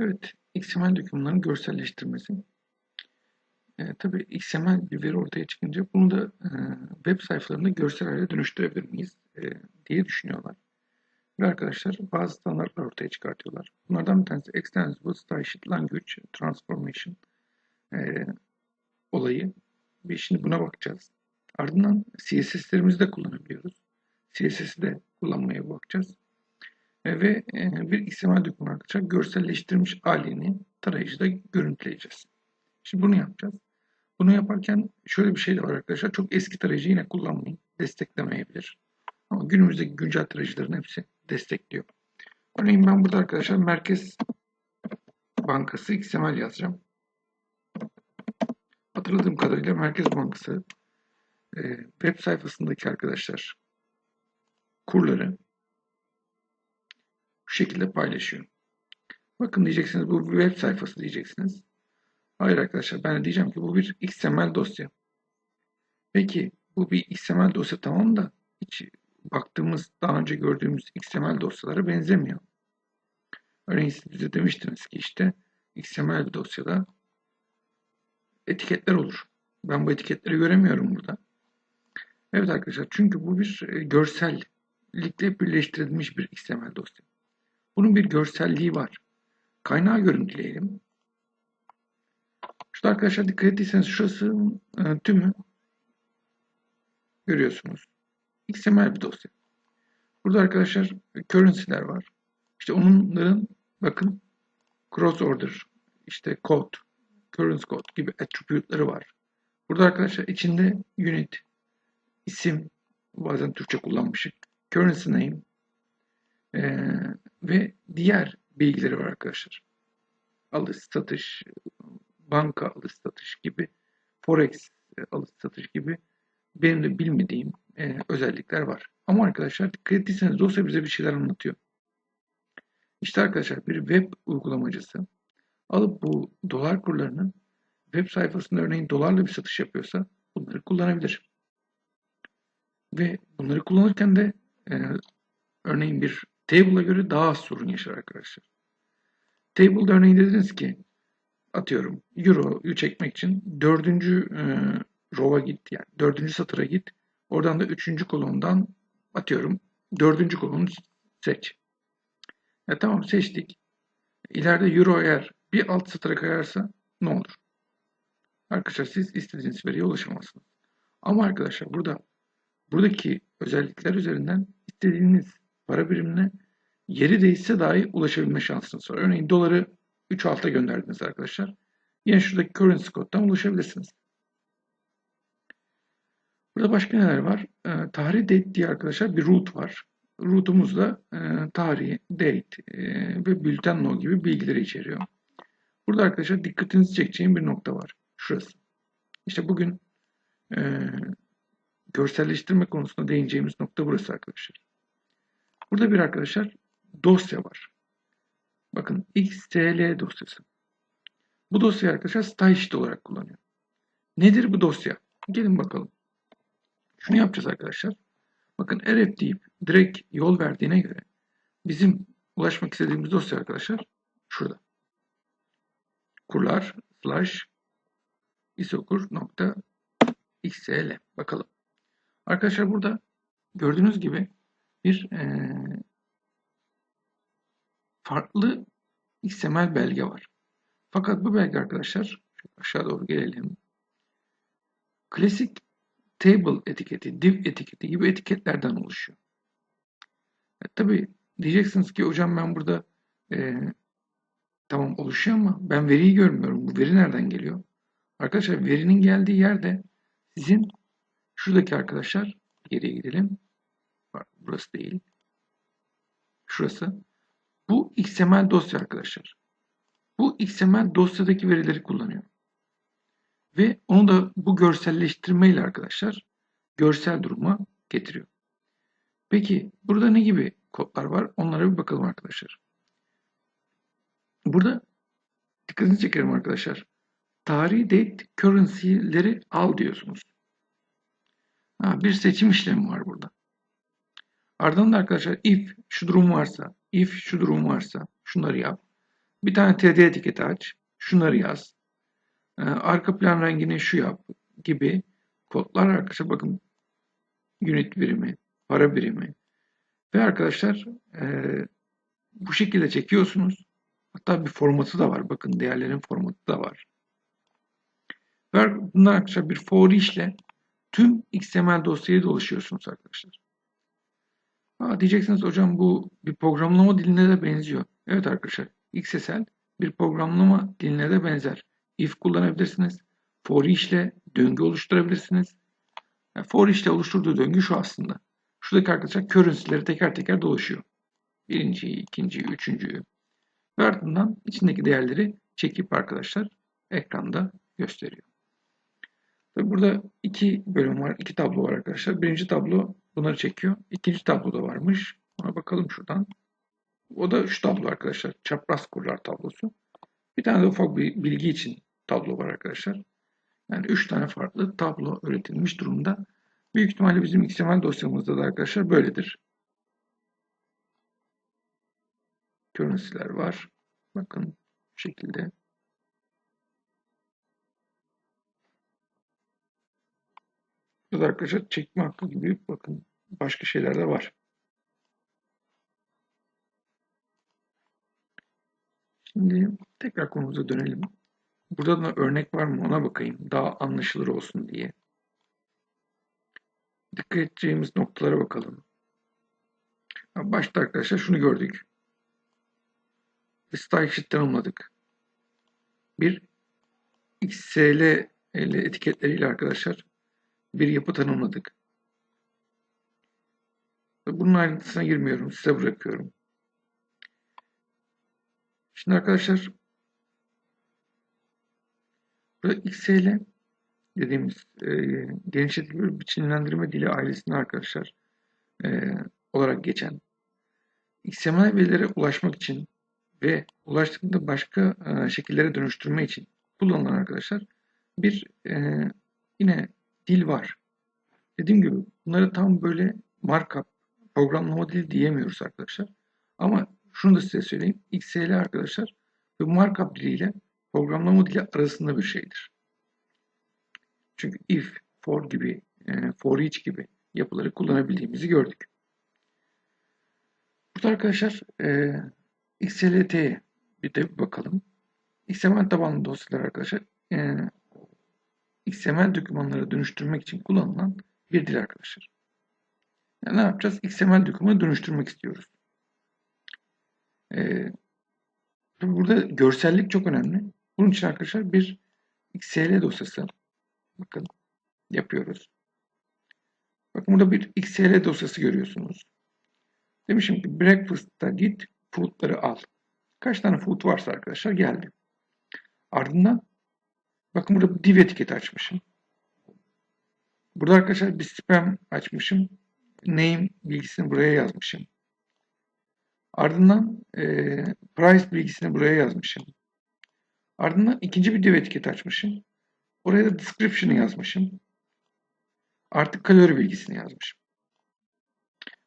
Evet, XML dokümanların görselleştirmesi. E, tabii XML bir veri ortaya çıkınca bunu da e, web sayfalarında görsel hale dönüştürebilir miyiz e, diye düşünüyorlar. Ve arkadaşlar bazı standartlar ortaya çıkartıyorlar. Bunlardan bir tanesi Extensible Stylesheet Language Transformation e, olayı. Bir şimdi buna bakacağız. Ardından CSS'lerimizi de kullanabiliyoruz. CSS'i de kullanmaya bakacağız. E, ve e, bir XML dokümanı arkadaşlar görselleştirilmiş halini tarayıcıda görüntüleyeceğiz. Şimdi bunu yapacağız. Bunu yaparken şöyle bir şey de var arkadaşlar. Çok eski tarayıcı yine kullanmayın. Desteklemeyebilir. Ama günümüzdeki güncel tarayıcıların hepsi destekliyor. Örneğin ben burada arkadaşlar Merkez Bankası XML yazacağım. Hatırladığım kadarıyla Merkez Bankası e, web sayfasındaki arkadaşlar kurları şu şekilde paylaşıyor. Bakın diyeceksiniz bu bir web sayfası diyeceksiniz. Hayır arkadaşlar ben de diyeceğim ki bu bir XML dosya. Peki bu bir XML dosya tamam da hiç baktığımız daha önce gördüğümüz XML dosyalara benzemiyor. Örneğin siz bize demiştiniz ki işte XML dosyada etiketler olur. Ben bu etiketleri göremiyorum burada. Evet arkadaşlar çünkü bu bir e, görsellikle birleştirilmiş bir XML dosya. Bunun bir görselliği var. Kaynağı görüntüleyelim. Şurada arkadaşlar dikkat ettiyseniz şurası e, tümü görüyorsunuz. XML bir dosya. Burada arkadaşlar currency'ler var. İşte onların bakın cross order, işte code, currency code gibi attribute'ları var. Burada arkadaşlar içinde unit, isim, bazen Türkçe kullanmışık, currency name ee, ve diğer bilgileri var arkadaşlar. Alış, satış, banka alış satış gibi, forex alış satış gibi benim de bilmediğim e, özellikler var. Ama arkadaşlar dikkat ettiyseniz dosya bize bir şeyler anlatıyor. İşte arkadaşlar bir web uygulamacısı alıp bu dolar kurlarını web sayfasında örneğin dolarla bir satış yapıyorsa bunları kullanabilir. Ve bunları kullanırken de e, örneğin bir table'a göre daha az sorun yaşar arkadaşlar. Table'da örneğin dediniz ki atıyorum Euro'yu çekmek için dördüncü e, row'a git yani dördüncü satıra git. Oradan da üçüncü kolondan atıyorum dördüncü kolonu seç. Ya tamam seçtik. İleride Euro eğer bir alt satıra kayarsa ne olur? Arkadaşlar siz istediğiniz veriye ulaşamazsınız. Ama arkadaşlar burada buradaki özellikler üzerinden istediğiniz para birimine yeri değişse dahi ulaşabilme şansınız var. Örneğin doları 3 alta gönderdiniz arkadaşlar. Yine şuradaki currency code'dan ulaşabilirsiniz. Burada başka neler var? E, tarih date diye arkadaşlar bir root var. Route'umuzda e, tarih, date e, ve bülten no gibi bilgileri içeriyor. Burada arkadaşlar dikkatinizi çekeceğim bir nokta var. Şurası. İşte bugün e, görselleştirme konusunda değineceğimiz nokta burası arkadaşlar. Burada bir arkadaşlar dosya var. Bakın XTL dosyası. Bu dosyayı arkadaşlar style olarak kullanıyor. Nedir bu dosya? Gelin bakalım. Şunu yapacağız arkadaşlar. Bakın rf deyip direkt yol verdiğine göre bizim ulaşmak istediğimiz dosya arkadaşlar şurada. Kurlar slash isokur nokta xl bakalım. Arkadaşlar burada gördüğünüz gibi bir e, farklı XML belge var. Fakat bu belge arkadaşlar aşağı doğru gelelim. Klasik table etiketi, div etiketi gibi etiketlerden oluşuyor. E, Tabi diyeceksiniz ki hocam ben burada e, tamam oluşuyor ama ben veriyi görmüyorum. Bu veri nereden geliyor? Arkadaşlar verinin geldiği yerde sizin şuradaki arkadaşlar geriye gidelim. Burası değil. Şurası. Bu XML dosya arkadaşlar. Bu XML dosyadaki verileri kullanıyor. Ve onu da bu görselleştirme ile arkadaşlar görsel duruma getiriyor. Peki burada ne gibi kodlar var? Onlara bir bakalım arkadaşlar. Burada dikkatinizi çekerim arkadaşlar. Tarih date currency'leri al diyorsunuz. Ha, bir seçim işlemi var burada. Ardından da arkadaşlar if şu durum varsa, if şu durum varsa şunları yap. Bir tane TD etiketi aç. Şunları yaz. Ee, arka plan rengini şu yap gibi kodlar arkadaşlar bakın unit birimi, para birimi ve arkadaşlar e, bu şekilde çekiyorsunuz. Hatta bir formatı da var. Bakın değerlerin formatı da var. Ve bunlar arkadaşlar bir for işle tüm XML dosyayı dolaşıyorsunuz arkadaşlar. Aa, diyeceksiniz hocam bu bir programlama diline de benziyor. Evet arkadaşlar XSL bir programlama diline de benzer. If kullanabilirsiniz. For işle döngü oluşturabilirsiniz. Yani for işle oluşturduğu döngü şu aslında. Şuradaki arkadaşlar currency'leri teker teker dolaşıyor. Birinciyi, ikinciyi, üçüncüyü. Ve ardından içindeki değerleri çekip arkadaşlar ekranda gösteriyor. Ve burada iki bölüm var, iki tablo var arkadaşlar. Birinci tablo bunları çekiyor. İkinci tablo da varmış. Ona bakalım şuradan. O da şu tablo arkadaşlar. Çapraz kurlar tablosu. Bir tane de ufak bir bilgi için tablo var arkadaşlar. Yani üç tane farklı tablo üretilmiş durumda. Büyük ihtimalle bizim XML dosyamızda da arkadaşlar böyledir. Currency'ler var. Bakın bu şekilde. Burada arkadaşlar çekme hakkı gibi bakın başka şeyler de var. Şimdi tekrar konumuza dönelim. Burada da örnek var mı ona bakayım. Daha anlaşılır olsun diye. Dikkat edeceğimiz noktalara bakalım. Başta arkadaşlar şunu gördük. Style tanımladık. Bir XSL etiketleriyle arkadaşlar bir yapı tanımladık. Bunun ayrıntısına girmiyorum. Size bırakıyorum. Şimdi arkadaşlar burada XSL dediğimiz e, genişletilmiş biçimlendirme dili ailesinde arkadaşlar e, olarak geçen XML verilere ulaşmak için ve ulaştığında başka e, şekillere dönüştürme için kullanılan arkadaşlar bir e, yine dil var. Dediğim gibi bunları tam böyle markup programlama dili diyemiyoruz arkadaşlar. Ama şunu da size söyleyeyim. XSL arkadaşlar ve markup diliyle programlama dili arasında bir şeydir. Çünkü if, for gibi, e, for each gibi yapıları kullanabildiğimizi gördük. Burada arkadaşlar e, XLT'ye bir de bakalım. XML tabanlı dosyalar arkadaşlar e, XML dokümanları dönüştürmek için kullanılan bir dil arkadaşlar. Yani ne yapacağız? XML dokümanı dönüştürmek istiyoruz. Ee, burada görsellik çok önemli. Bunun için arkadaşlar bir XL dosyası bakın yapıyoruz. Bakın burada bir XL dosyası görüyorsunuz. Demişim ki breakfast'ta git food'ları al. Kaç tane food varsa arkadaşlar geldi. Ardından bakın burada div etiketi açmışım. Burada arkadaşlar bir spam açmışım. Name bilgisini buraya yazmışım. Ardından e, price bilgisini buraya yazmışım. Ardından ikinci bir div etiketi açmışım. Oraya da description'ı yazmışım. Artık kalori bilgisini yazmışım.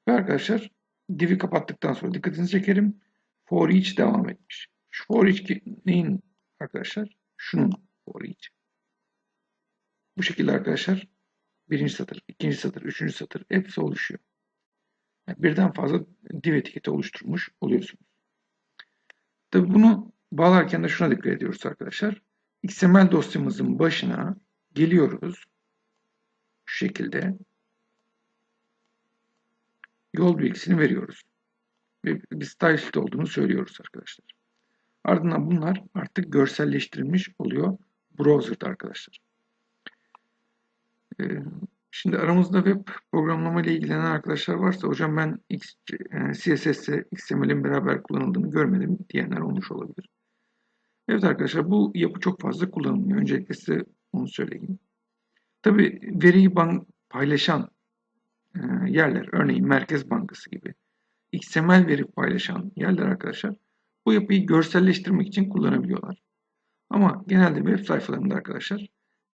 Ve arkadaşlar div'i kapattıktan sonra dikkatinizi çekerim. For each devam etmiş. Şu for each neyin arkadaşlar? Şunun for each. Bu şekilde arkadaşlar birinci satır, ikinci satır, üçüncü satır hepsi oluşuyor. Yani birden fazla div etiketi oluşturmuş oluyorsunuz. Tabi bunu bağlarken de şuna dikkat ediyoruz arkadaşlar. XML dosyamızın başına geliyoruz. Şu şekilde yol bilgisini veriyoruz. Ve bir style sheet olduğunu söylüyoruz arkadaşlar. Ardından bunlar artık görselleştirilmiş oluyor browser'da arkadaşlar. Ee, şimdi aramızda web programlama ile ilgilenen arkadaşlar varsa hocam ben X, e, CSS ile XML'in beraber kullanıldığını görmedim diyenler olmuş olabilir. Evet arkadaşlar bu yapı çok fazla kullanılmıyor. Öncelikle size onu söyleyeyim. Tabi veriyi bank paylaşan e, yerler örneğin Merkez Bankası gibi XML veri paylaşan yerler arkadaşlar bu yapıyı görselleştirmek için kullanabiliyorlar. Ama genelde web sayfalarında arkadaşlar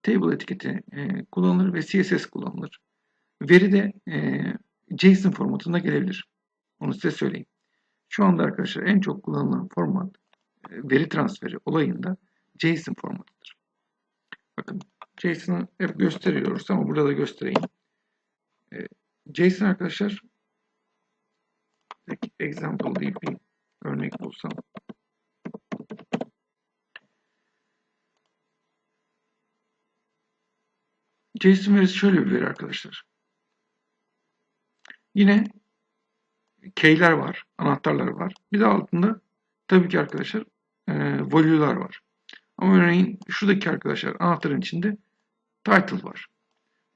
table etiketi e, kullanılır ve CSS kullanılır. Veri de e, JSON formatında gelebilir. Onu size söyleyeyim. Şu anda arkadaşlar en çok kullanılan format veri transferi olayında JSON formatıdır. Bakın JSON'ı hep gösteriyoruz ama burada da göstereyim. E, JSON arkadaşlar example deyip bir örnek bulsam. JSON verisi şöyle bir veri arkadaşlar. Yine key'ler var, anahtarlar var. Bir de altında tabii ki arkadaşlar e, value'lar var. Ama örneğin şuradaki arkadaşlar anahtarın içinde title var.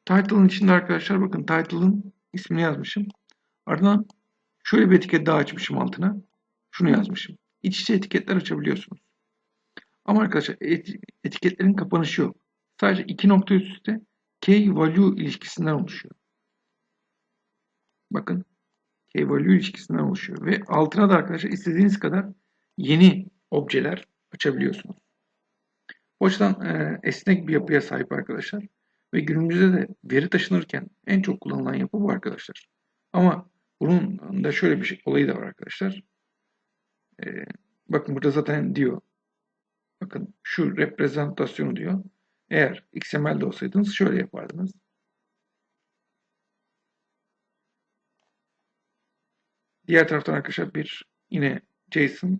Title'ın içinde arkadaşlar bakın title'ın ismini yazmışım. Ardından şöyle bir etiket daha açmışım altına. Şunu yazmışım. İç içe etiketler açabiliyorsunuz. Ama arkadaşlar et- etiketlerin kapanışı yok. Sadece iki nokta üst üste key value ilişkisinden oluşuyor. Bakın key value ilişkisinden oluşuyor. Ve altına da arkadaşlar istediğiniz kadar yeni objeler açabiliyorsunuz. O yüzden e, esnek bir yapıya sahip arkadaşlar. Ve günümüzde de veri taşınırken en çok kullanılan yapı bu arkadaşlar. Ama bunun da şöyle bir şey, olayı da var arkadaşlar. E, bakın burada zaten diyor. Bakın şu reprezentasyonu diyor. Eğer XML'de olsaydınız şöyle yapardınız. Diğer taraftan arkadaşlar bir yine JSON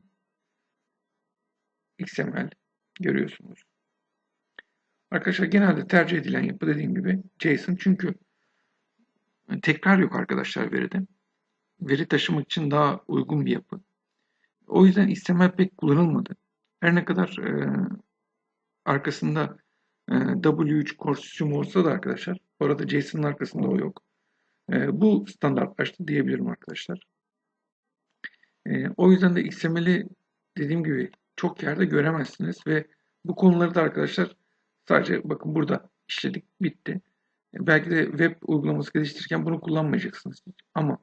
XML görüyorsunuz. Arkadaşlar genelde tercih edilen yapı dediğim gibi JSON çünkü tekrar yok arkadaşlar veride. Veri taşımak için daha uygun bir yapı. O yüzden XML pek kullanılmadı. Her ne kadar e, arkasında W3 Core olsa da arkadaşlar, bu arada JSON'ın arkasında o yok. E, bu standartlaştı diyebilirim arkadaşlar. E, o yüzden de XML'i dediğim gibi çok yerde göremezsiniz ve bu konuları da arkadaşlar sadece bakın burada işledik bitti. Belki de web uygulaması geliştirirken bunu kullanmayacaksınız. Ama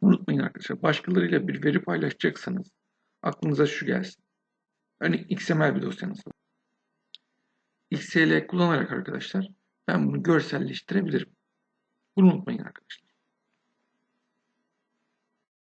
unutmayın arkadaşlar başkalarıyla bir veri paylaşacaksanız aklınıza şu gelsin. Örneğin XML bir dosyanız var. XL kullanarak arkadaşlar ben bunu görselleştirebilirim. Bunu unutmayın arkadaşlar.